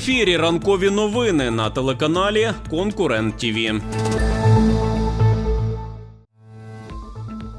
ефірі ранкові новини на телеканалі Конкурент ТІВІ.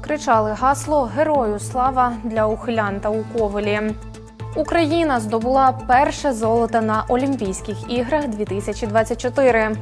Кричали гасло Герою слава для ухилянта у Ковелі. Україна здобула перше золото на Олімпійських іграх 2024.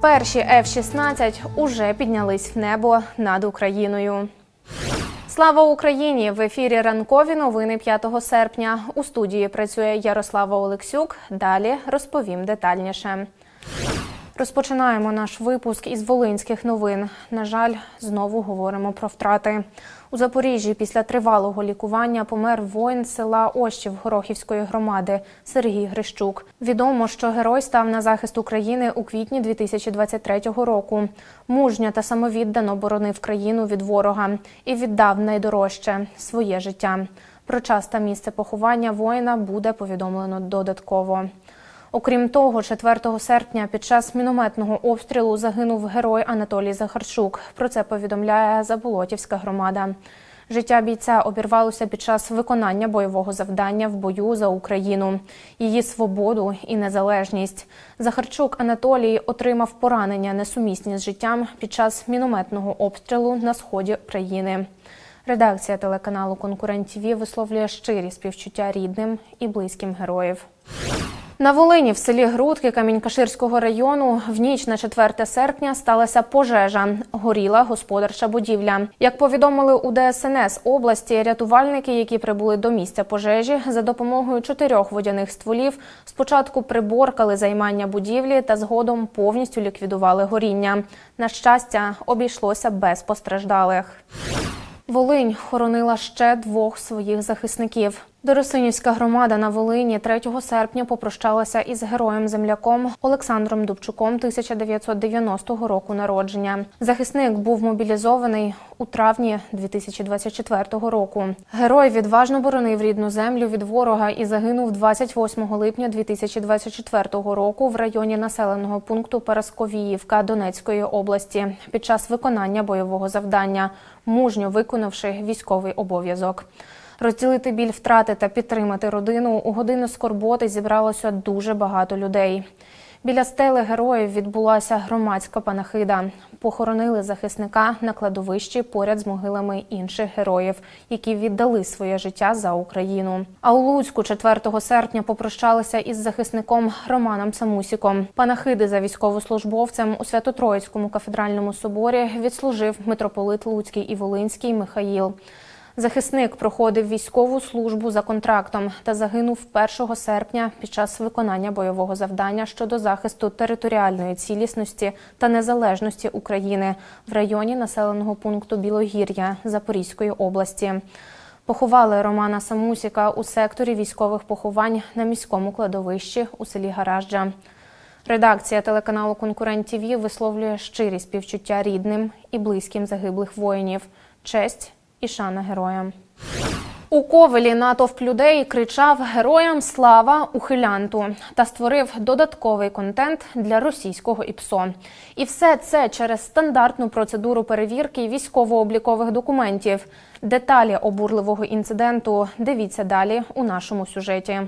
Перші F-16 уже піднялись в небо над Україною. Слава Україні! В ефірі ранкові новини 5 серпня. У студії працює Ярослава Олексюк. Далі розповім детальніше. Розпочинаємо наш випуск із волинських новин. На жаль, знову говоримо про втрати. У Запоріжжі після тривалого лікування помер воїн села Ощів Горохівської громади Сергій Грищук. Відомо, що герой став на захист України у квітні 2023 року. Мужньо та самовіддано боронив країну від ворога і віддав найдорожче своє життя. Про час та місце поховання воїна буде повідомлено додатково. Окрім того, 4 серпня під час мінометного обстрілу загинув герой Анатолій Захарчук. Про це повідомляє Заболотівська громада. Життя бійця обірвалося під час виконання бойового завдання в бою за Україну, її свободу і незалежність. Захарчук Анатолій отримав поранення несумісні з життям під час мінометного обстрілу на сході країни. Редакція телеканалу Конкурент ТІВІ висловлює щирі співчуття рідним і близьким героїв. На Волині в селі Грудки Камінь-Каширського району в ніч на 4 серпня сталася пожежа. Горіла господарча будівля. Як повідомили у ДСНС області, рятувальники, які прибули до місця пожежі, за допомогою чотирьох водяних стволів спочатку приборкали займання будівлі та згодом повністю ліквідували горіння. На щастя, обійшлося без постраждалих. Волинь хоронила ще двох своїх захисників. Доросинівська громада на Волині 3 серпня попрощалася із героєм-земляком Олександром Дубчуком 1990 року народження. Захисник був мобілізований у травні 2024 року. Герой відважно боронив рідну землю від ворога і загинув 28 липня 2024 року в районі населеного пункту Парасковіївка Донецької області під час виконання бойового завдання, мужньо виконавши військовий обов'язок. Розділити біль втрати та підтримати родину у годину скорботи зібралося дуже багато людей. Біля стели героїв відбулася громадська панахида. Похоронили захисника на кладовищі поряд з могилами інших героїв, які віддали своє життя за Україну. А у Луцьку 4 серпня попрощалися із захисником Романом Самусіком. Панахиди за військовослужбовцем у Свято-Троїцькому кафедральному соборі відслужив митрополит Луцький і Волинський Михаїл. Захисник проходив військову службу за контрактом та загинув 1 серпня під час виконання бойового завдання щодо захисту територіальної цілісності та незалежності України в районі населеного пункту Білогір'я Запорізької області. Поховали Романа Самусіка у секторі військових поховань на міському кладовищі у селі Гаражджа. Редакція телеканалу Конкурент ТІВІ висловлює щирі співчуття рідним і близьким загиблих воїнів. Честь і шана героям. У ковелі натовп людей кричав Героям слава ухилянту та створив додатковий контент для російського ІПСО. І все це через стандартну процедуру перевірки військово-облікових документів. Деталі обурливого інциденту дивіться далі у нашому сюжеті.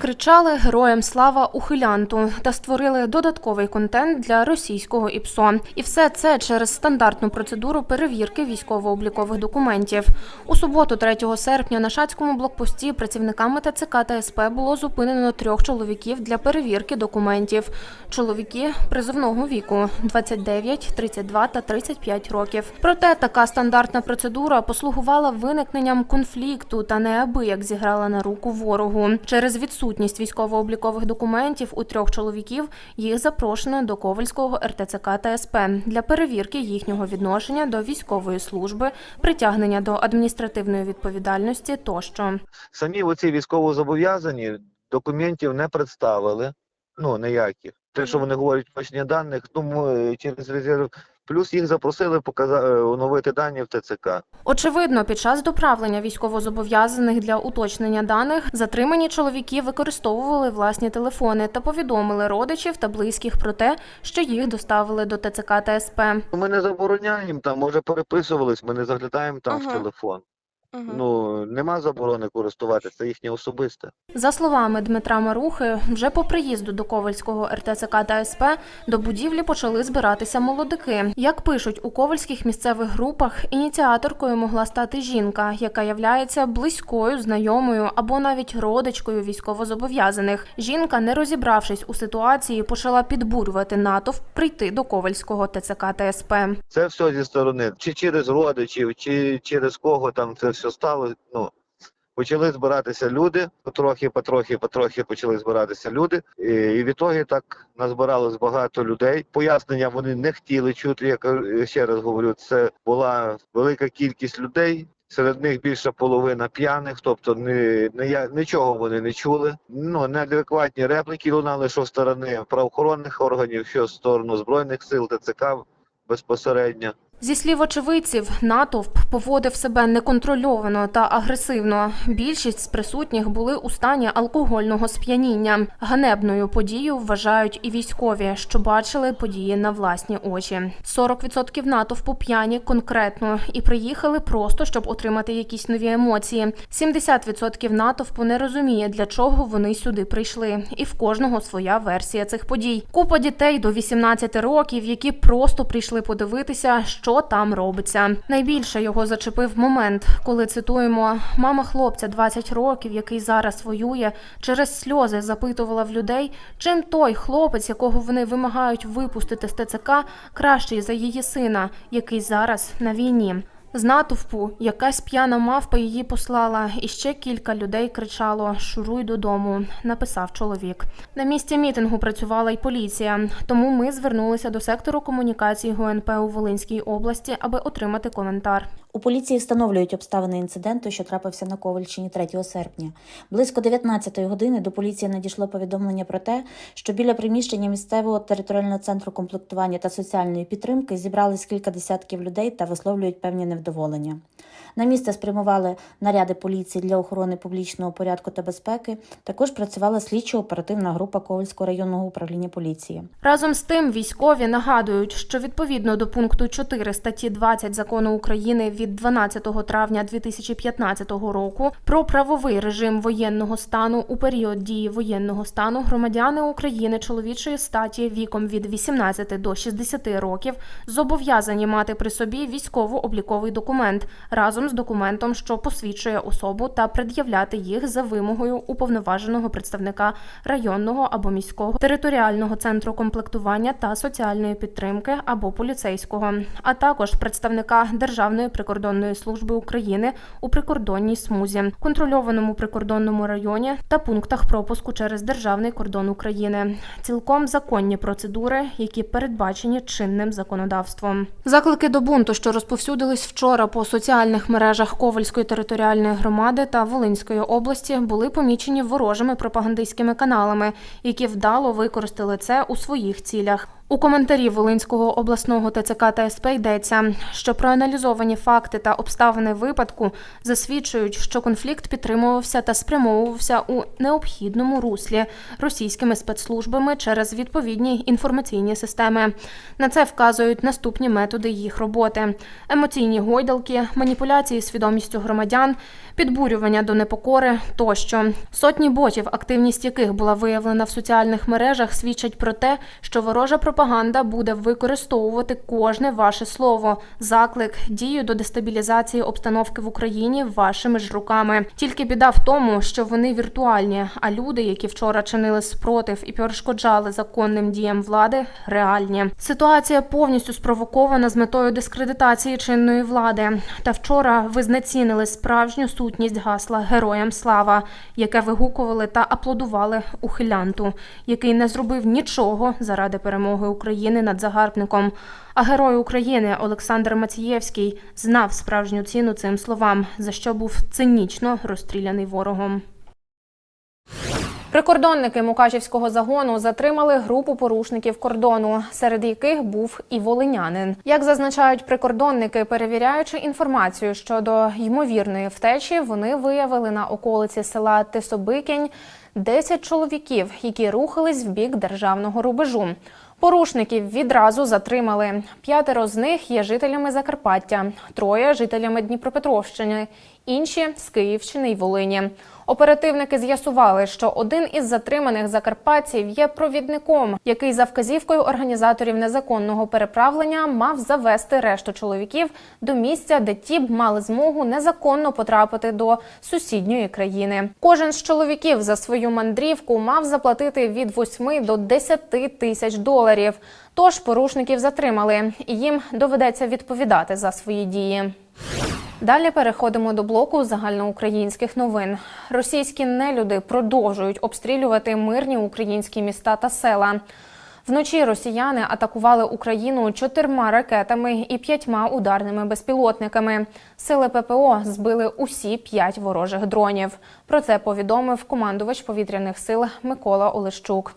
Кричали героям слава ухилянту та створили додатковий контент для російського ІПСО. І все це через стандартну процедуру перевірки військово-облікових документів. У суботу, 3 серпня, на шацькому блокпості працівниками ТЦК та СП було зупинено трьох чоловіків для перевірки документів. Чоловіки призовного віку 29, 32 та 35 років. Проте така стандартна процедура послугувала виникненням конфлікту та неабияк зіграла на руку ворогу. Через відсутність військово-облікових документів у трьох чоловіків їх запрошено до Ковальського РТЦК та СП для перевірки їхнього відношення до військової служби, притягнення до адміністративної відповідальності тощо. самі оці військовозобов'язані документів не представили, ну ніяких. Те, що вони говорять точні даних, ну ми через резерв. Плюс їх запросили показати оновити дані в ТЦК. Очевидно, під час доправлення військовозобов'язаних для уточнення даних затримані чоловіки використовували власні телефони та повідомили родичів та близьких про те, що їх доставили до ТЦК та СП. Ми не забороняємо там, може переписувались, ми не заглядаємо там в Ага. Ну нема заборони користуватися, це їхнє особисте. За словами Дмитра Марухи, вже по приїзду до Ковальського РТЦК та СП до будівлі почали збиратися молодики. Як пишуть у ковальських місцевих групах, ініціаторкою могла стати жінка, яка являється близькою, знайомою або навіть родичкою військовозобов'язаних. Жінка, не розібравшись у ситуації, почала підбурювати натовп прийти до Ковальського ТЦК та СП. Це все зі сторони, чи через родичів, чи через кого там це все стало. Ну почали збиратися люди, потрохи, потрохи, потрохи почали збиратися люди. І, і відтоді так назбиралось багато людей. Пояснення вони не хотіли чути. Я ще раз говорю, це була велика кількість людей. Серед них більша половина п'яних, тобто не, не нічого вони не чули. Ну неадекватні репліки лунали, що з сторони правоохоронних органів, що з сторони збройних сил, ТЦК безпосередньо. Зі слів очевидців, натовп поводив себе неконтрольовано та агресивно. Більшість з присутніх були у стані алкогольного сп'яніння. Ганебною подію вважають і військові, що бачили події на власні очі. 40% натовпу п'яні конкретно і приїхали просто, щоб отримати якісь нові емоції. 70% натовпу не розуміє, для чого вони сюди прийшли, і в кожного своя версія цих подій. Купа дітей до 18 років, які просто прийшли подивитися, що там робиться. Найбільше його зачепив момент, коли цитуємо мама хлопця 20 років, який зараз воює, через сльози запитувала в людей, чим той хлопець, якого вони вимагають випустити з ТЦК, кращий за її сина, який зараз на війні. З натовпу якась п'яна мавпа її послала, і ще кілька людей кричало Шуруй додому, написав чоловік. На місці мітингу працювала й поліція, тому ми звернулися до сектору комунікації ГУНП у Волинській області, аби отримати коментар. У поліції встановлюють обставини інциденту, що трапився на Ковальщині 3 серпня. Близько 19-ї години до поліції надійшло повідомлення про те, що біля приміщення місцевого територіального центру комплектування та соціальної підтримки зібрались кілька десятків людей та висловлюють певні невдоволення. На місце спрямували наряди поліції для охорони публічного порядку та безпеки. Також працювала слідчо-оперативна група Ковальського районного управління поліції. Разом з тим, військові нагадують, що відповідно до пункту 4 статті 20 закону України від 12 травня 2015 року про правовий режим воєнного стану у період дії воєнного стану громадяни України чоловічої статі віком від 18 до 60 років зобов'язані мати при собі військово-обліковий документ разом з документом, що посвідчує особу, та пред'являти їх за вимогою уповноваженого представника районного або міського територіального центру комплектування та соціальної підтримки або поліцейського, а також представника Державної прикордонної служби України у прикордонній смузі, контрольованому прикордонному районі та пунктах пропуску через державний кордон України. Цілком законні процедури, які передбачені чинним законодавством. Заклики до бунту, що розповсюдились вчора по соціальних мережах Ковальської територіальної громади та Волинської області, були помічені ворожими пропагандистськими каналами, які вдало використали це у своїх цілях. У коментарі Волинського обласного ТЦК та СП йдеться, що проаналізовані факти та обставини випадку засвідчують, що конфлікт підтримувався та спрямовувався у необхідному руслі російськими спецслужбами через відповідні інформаційні системи. На це вказують наступні методи їх роботи: емоційні гойдалки, маніпуляції свідомістю громадян, підбурювання до непокори тощо. Сотні ботів, активність яких була виявлена в соціальних мережах, свідчать про те, що ворожа пропаганда буде використовувати кожне ваше слово, заклик, дію до дестабілізації обстановки в Україні вашими ж руками. Тільки біда в тому, що вони віртуальні, а люди, які вчора чинили спротив і перешкоджали законним діям влади, реальні. Ситуація повністю спровокована з метою дискредитації чинної влади. Та вчора ви знецінили справжню сутність гасла Героям слава, яке вигукували та аплодували ухилянту, який не зробив нічого заради перемоги України над загарбником. А герой України Олександр Мацієвський знав справжню ціну цим словам, за що був цинічно розстріляний ворогом. Прикордонники Мукачівського загону затримали групу порушників кордону, серед яких був і волинянин. Як зазначають прикордонники, перевіряючи інформацію щодо ймовірної втечі, вони виявили на околиці села Тисобикінь 10 чоловіків, які рухались в бік державного рубежу. Порушників відразу затримали. П'ятеро з них є жителями Закарпаття, троє жителями Дніпропетровщини. Інші з Київщини й Волині. Оперативники з'ясували, що один із затриманих закарпатців є провідником, який за вказівкою організаторів незаконного переправлення мав завести решту чоловіків до місця, де ті б мали змогу незаконно потрапити до сусідньої країни. Кожен з чоловіків за свою мандрівку мав заплатити від 8 до 10 тисяч доларів. Тож порушників затримали, і їм доведеться відповідати за свої дії. Далі переходимо до блоку загальноукраїнських новин. Російські нелюди продовжують обстрілювати мирні українські міста та села. Вночі росіяни атакували Україну чотирма ракетами і п'ятьма ударними безпілотниками. Сили ППО збили усі п'ять ворожих дронів. Про це повідомив командувач повітряних сил Микола Олещук.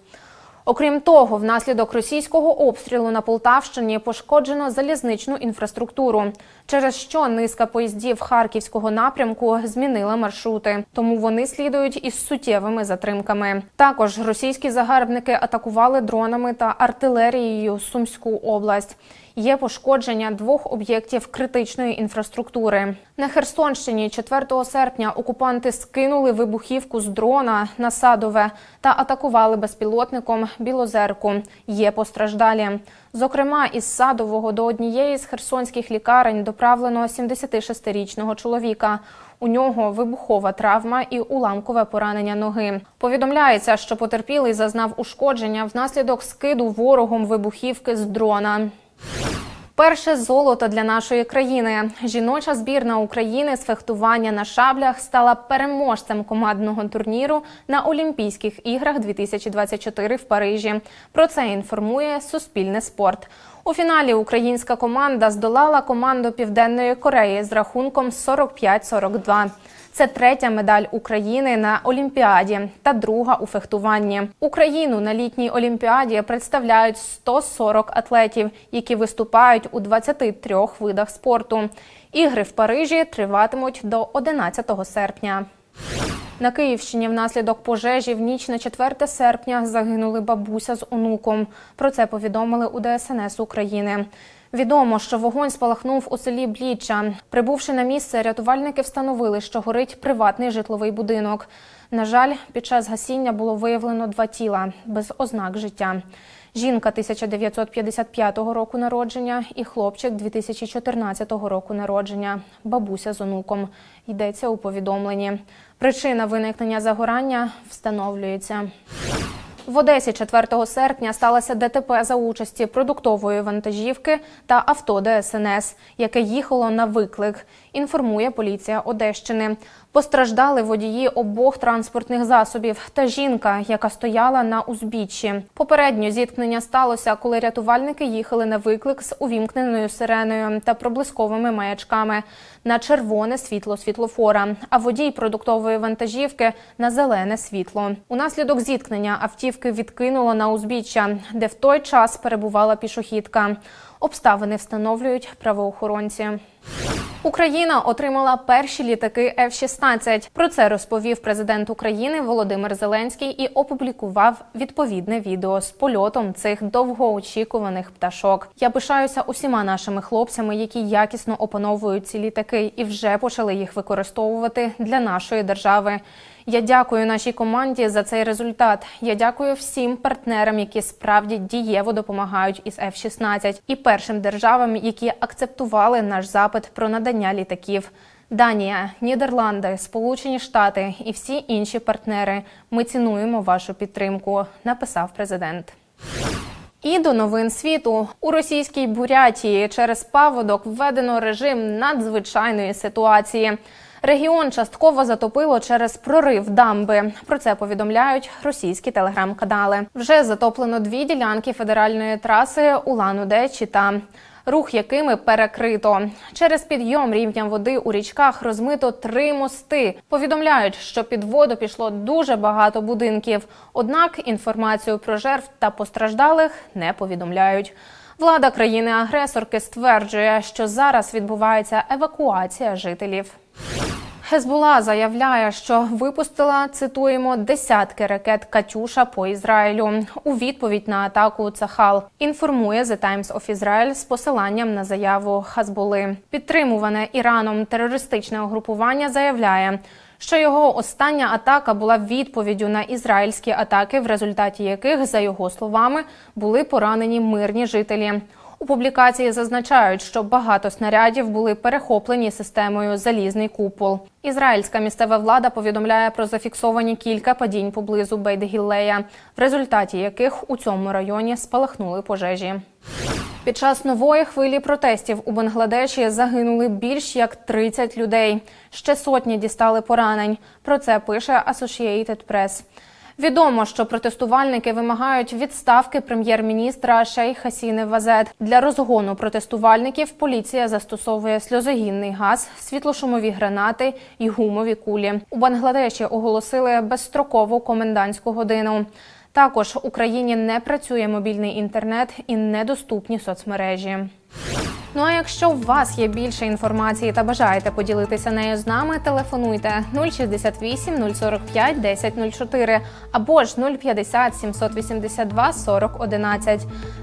Окрім того, внаслідок російського обстрілу на Полтавщині пошкоджено залізничну інфраструктуру, через що низка поїздів харківського напрямку змінила маршрути, тому вони слідують із суттєвими затримками. Також російські загарбники атакували дронами та артилерією Сумську область. Є пошкодження двох об'єктів критичної інфраструктури. На Херсонщині 4 серпня окупанти скинули вибухівку з дрона на Садове та атакували безпілотником Білозерку. Є постраждалі. Зокрема, із Садового до однієї з херсонських лікарень доправлено 76-річного чоловіка. У нього вибухова травма і уламкове поранення ноги. Повідомляється, що потерпілий зазнав ушкодження внаслідок скиду ворогом вибухівки з дрона. Перше золото для нашої країни. Жіноча збірна України з фехтування на шаблях стала переможцем командного турніру на Олімпійських іграх 2024 в Парижі. Про це інформує Суспільне спорт. У фіналі українська команда здолала команду Південної Кореї з рахунком 45-42. Це третя медаль України на Олімпіаді та друга у фехтуванні. Україну на літній олімпіаді представляють 140 атлетів, які виступають у 23 видах спорту. Ігри в Парижі триватимуть до 11 серпня. На Київщині внаслідок пожежі в ніч на 4 серпня загинули бабуся з онуком. Про це повідомили у ДСНС України. Відомо, що вогонь спалахнув у селі Бліччя. Прибувши на місце, рятувальники встановили, що горить приватний житловий будинок. На жаль, під час гасіння було виявлено два тіла без ознак життя. Жінка 1955 року народження і хлопчик 2014 року народження. Бабуся з онуком. Йдеться у повідомленні. Причина виникнення загорання встановлюється. В Одесі 4 серпня сталося ДТП за участі продуктової вантажівки та авто ДСНС, яке їхало на виклик. Інформує поліція Одещини. Постраждали водії обох транспортних засобів та жінка, яка стояла на узбіччі. Попередньо зіткнення сталося, коли рятувальники їхали на виклик з увімкненою сиреною та проблисковими маячками на червоне світло світлофора, а водій продуктової вантажівки на зелене світло. Унаслідок зіткнення автівки відкинуло на узбіччя, де в той час перебувала пішохідка. Обставини встановлюють правоохоронці. Україна отримала перші літаки F-16. Про це розповів президент України Володимир Зеленський і опублікував відповідне відео з польотом цих довгоочікуваних пташок. Я пишаюся усіма нашими хлопцями, які якісно опановують ці літаки і вже почали їх використовувати для нашої держави. Я дякую нашій команді за цей результат. Я дякую всім партнерам, які справді дієво допомагають із F-16 і першим державам, які акцептували наш запит про надання літаків. Данія, Нідерланди, Сполучені Штати і всі інші партнери. Ми цінуємо вашу підтримку. Написав президент. І до новин світу у російській Бурятії через паводок введено режим надзвичайної ситуації. Регіон частково затопило через прорив дамби. Про це повідомляють російські телеграм-канали. Вже затоплено дві ділянки федеральної траси Улан-Удэ – Чита. Рух якими перекрито через підйом рівня води у річках розмито три мости. Повідомляють, що під воду пішло дуже багато будинків. Однак інформацію про жертв та постраждалих не повідомляють. Влада країни-агресорки стверджує, що зараз відбувається евакуація жителів. Хезбула заявляє, що випустила цитуємо десятки ракет Катюша по Ізраїлю у відповідь на атаку Цахал. Інформує The Times of Israel з посиланням на заяву Хазбули. Підтримуване Іраном терористичне угрупування заявляє. Що його остання атака була відповіддю на ізраїльські атаки, в результаті яких, за його словами, були поранені мирні жителі. У публікації зазначають, що багато снарядів були перехоплені системою залізний купол. Ізраїльська місцева влада повідомляє про зафіксовані кілька падінь поблизу Бейдгіллея, в результаті яких у цьому районі спалахнули пожежі. Під час нової хвилі протестів у Бангладеші загинули більш як 30 людей. Ще сотні дістали поранень. Про це пише Associated Press. Відомо, що протестувальники вимагають відставки прем'єр-міністра Шейха Сіни Вазет. Для розгону протестувальників поліція застосовує сльозогінний газ, світлошумові гранати і гумові кулі. У Бангладеші оголосили безстрокову комендантську годину. Також в Україні не працює мобільний інтернет і недоступні соцмережі. Ну а якщо у вас є більше інформації та бажаєте поділитися нею з нами, телефонуйте 068 045 1004 або ж 050 782 40 11.